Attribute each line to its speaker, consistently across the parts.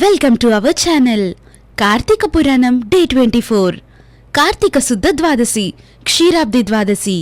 Speaker 1: Welcome to our channel Karthika Puranam day twenty four. Karthika శుద్ధ ద్వాదశి క్షీరాబ్ది ద్వాదశి.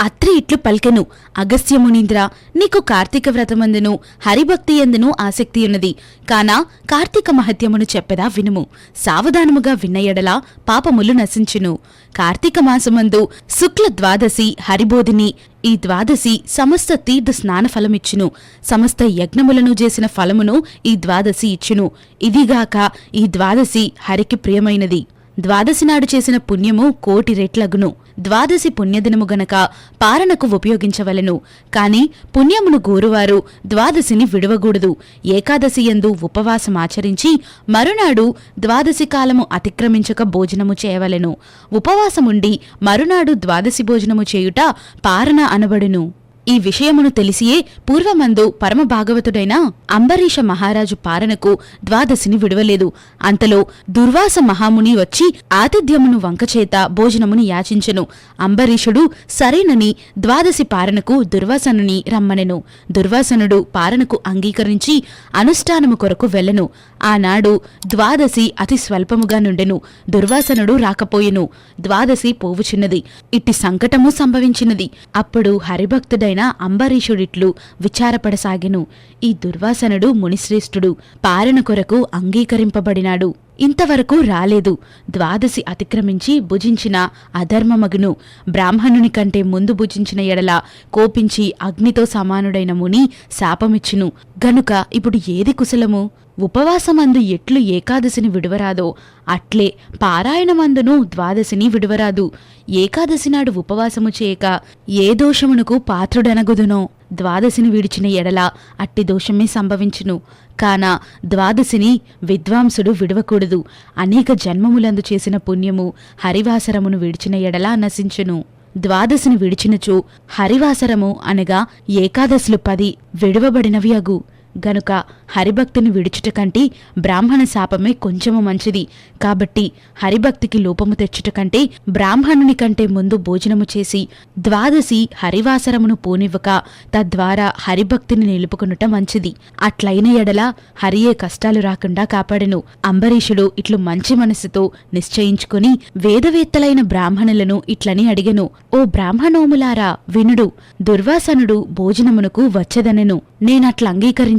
Speaker 1: అత్రి ఇట్లు పల్కెను. అగస్త్యమునీంద్ర నీకు కార్తీక వ్రతమందును హరిభక్తి ఎందును ఆసక్తి ఉన్నది. కానా కార్తీక మహత్యమును చెప్పెదా వినుము. సావధానముగా విన్నయడలా పాపములు నశించును. కార్తీక మాసమందు శుక్ల ద్వాదశి హరిబోధిని ఈ ద్వాదశి సమస్త తీర్థ స్నాన ఫలమిచ్చును. సమస్త యజ్ఞములను చేసిన ఫలమును ఈ ద్వాదశి ఇచ్చును. ఇదిగాక ఈ ద్వాదశి హరికి ప్రియమైనది. ద్వాదశి నాడు చేసిన పుణ్యము కోటి రెట్లగును. ద్వాదశి పుణ్యదినము గనక పారణకు ఉపయోగించవలెను. కాని పుణ్యమును గోరువారు ద్వాదశిని విడవకూడదు ఏకాదశి యందు ఉపవాసమాచరించి మరునాడు ద్వాదశి కాలము అతిక్రమించక భోజనము చేయవలెను. ఉపవాసముండి మరునాడు ద్వాదశి భోజనము చేయుట పారణ అనబడును. ఈ విషయమును తెలిసియే పూర్వమందు పరమభాగవతుడైన అంబరీష మహారాజు పారణకు ద్వాదశిని విడవలేదు. అంతలో దుర్వాస మహాముని వచ్చి ఆతిథ్యమును వంకచేత భోజనముని యాచించెను. అంబరీషుడు సరేనని ద్వాదశి పారణకు దుర్వాసనుని రమ్మనెను. దుర్వాసనుడు పారణకు అంగీకరించి అనుష్ఠానము కొరకు వెళ్ళెను. ఆనాడు ద్వాదశి అతి స్వల్పముగా నుండెను. దుర్వాసనుడు రాకపోయెను. ద్వాదశి పోవుచున్నది. ఇట్టి సంకటము సంభవించినది. అప్పుడు హరిభక్తుడైన అంబరీషుడిట్లు విచారపడసాగెను. ఈ దుర్వాసనుడు మునిశ్రేష్ఠుడు పాలన కొరకు అంగీకరింపబడినాడు. ఇంతవరకు రాలేదు. ద్వాదశి అతిక్రమించి భుజించిన అధర్మమగును. బ్రాహ్మణుని కంటే ముందు భుజించిన ఎడల కోపించి అగ్నితో సమానుడైన ముని శాపమిచ్చును. గనుక ఇప్పుడు ఏది కుశలము? ఉపవాసమందు ఎట్లు ఏకాదశిని విడువరాదో అట్లే పారాయణమందును ద్వాదశిని విడువరాదు. ఏకాదశి నాడు ఉపవాసము చేయక ఏ దోషమునకు పాత్రుడనగుదునో ద్వాదశిని విడిచిన ఎడల అట్టి దోషమే సంభవించును. కాన ద్వాదశిని విద్వాంసుడు విడవకూడదు. అనేక జన్మములందు చేసిన పుణ్యము హరివాసరమును విడిచిన ఎడల నశించును. ద్వాదశిని విడిచినచు హరివాసరము అనగా ఏకాదశులు పది విడువబడినవి అగు. గనుక హరిభక్తిని విడుచుట కంటే బ్రాహ్మణ శాపమే కొంచెము మంచిది. కాబట్టి హరిభక్తికి లోపము తెచ్చుట కంటే బ్రాహ్మణుని కంటే ముందు భోజనము చేసి ద్వాదశి హరివాసరమును పోనివ్వక తద్వారా హరిభక్తిని నిలుపుకొనుట మంచిది. అట్లైన ఎడల హరియే కష్టాలు రాకుండా కాపాడెను. అంబరీషుడు ఇట్లు మంచి మనసుతో నిశ్చయించుకుని వేదవేత్తలైన బ్రాహ్మణులను ఇట్లని అడిగెను. ఓ బ్రాహ్మణోములారా వినుడు. దుర్వాసనుడు భోజనమునకు వచ్చెదనెను. నేనట్ల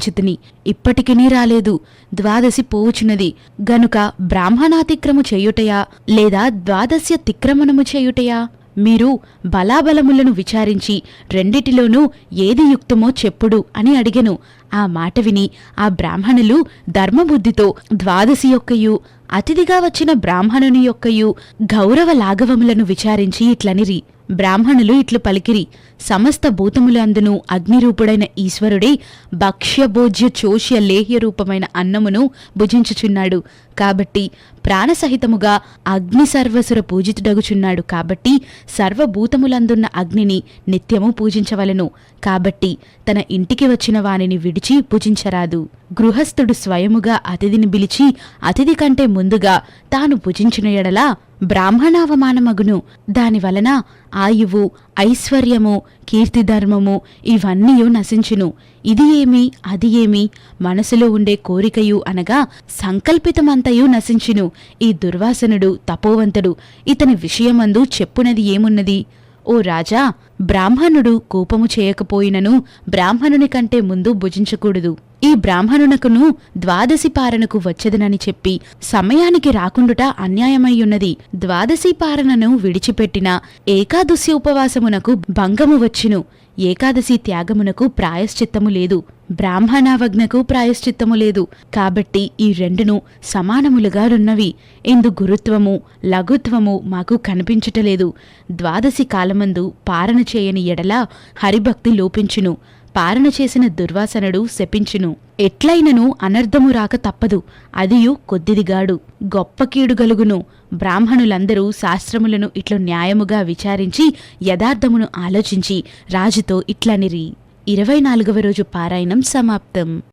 Speaker 1: అంగీకరించుతిని ఇప్పటికినీ రాలేదు ద్వాదశి పోవుచున్నది. గనుక బ్రాహ్మణాతిక్రము చేయుటయా? లేదా ద్వాదశ్య తిక్రమణము చేయుటయా? మీరు బలాబలములను విచారించి రెండిటిలోనూ ఏది యుక్తమో చెప్పుడు అని అడిగెను. ఆ మాట విని ఆ బ్రాహ్మణులు ధర్మబుద్ధితో ద్వాదశి యొక్కయు అతిథిగా వచ్చిన బ్రాహ్మణుని యొక్కయు గౌరవ లాఘవములను విచారించి ఇట్లనిరి. బ్రాహ్మణులు ఇట్లు పలికిరి. సమస్త భూతములందును అగ్నిరూపుడైన ఈశ్వరుడే భక్ష్యభోజ్య చోష్య లేహ్య రూపమైన అన్నమును భుజించుచున్నాడు. కాబట్టి ప్రాణసహితముగా అగ్ని సర్వసుర పూజితుడగుచున్నాడు. కాబట్టి సర్వభూతములందున్న అగ్నిని నిత్యము పూజించవలెను. కాబట్టి తన ఇంటికి వచ్చిన వానిని విడిచి పూజించరాదు గృహస్థుడు స్వయముగా అతిథిని పిలిచి అతిథి కంటే ముందుగా తాను పూజించిన ఎడలా బ్రాహ్మణావమానమగును. దానివలన ఆయువు ఐశ్వర్యము కీర్తిధర్మము ఇవన్నీయు నశించును. ఇది ఏమి? అది ఏమి? మనసులో ఉండే కోరికయు అనగా సంకల్పితమంతయు నశించును. ఈ దుర్వాసనుడు తపోవంతుడు ఇతని విషయమందు చెప్పునది ఏమున్నది? ఓ రాజా బ్రాహ్మణుడు కోపము చేయకపోయినను బ్రాహ్మణుని కంటే ముందు భుజించకూడదు. ఈ బ్రాహ్మణునకును ద్వాదశి పారణకు వచ్చదనని చెప్పి సమయానికి రాకుండుట అన్యాయమయ్యున్నది. ద్వాదశి పారణను విడిచిపెట్టిన ఏకాదశి ఉపవాసమునకు భంగము వచ్చును. ఏకాదశి త్యాగమునకు ప్రాయశ్చిత్తము లేదు. బ్రాహ్మణావజ్ఞకు ప్రాయశ్చిత్తము లేదు. కాబట్టి ఈ రెండును సమానములుగానున్నవి. ఇందు గురుత్వము లఘుత్వము మాకు కనిపించటలేదు. ద్వాదశి కాలమందు పారణ చేయని ఎడల హరిభక్తి లోపించును. పారణ చేసిన దుర్వాసనుడు శపించును. ఎట్లైనను అనర్ధము రాక తప్పదు. అదియు కొద్దిదిగాడు. గొప్ప కీడు గలుగును. బ్రాహ్మణులందరూ శాస్త్రములను ఇట్లు న్యాయముగా విచారించి యథార్థమును ఆలోచించి రాజుతో ఇట్లనిరి. ఇరవై నాలుగవ రోజు పారాయణం సమాప్తం.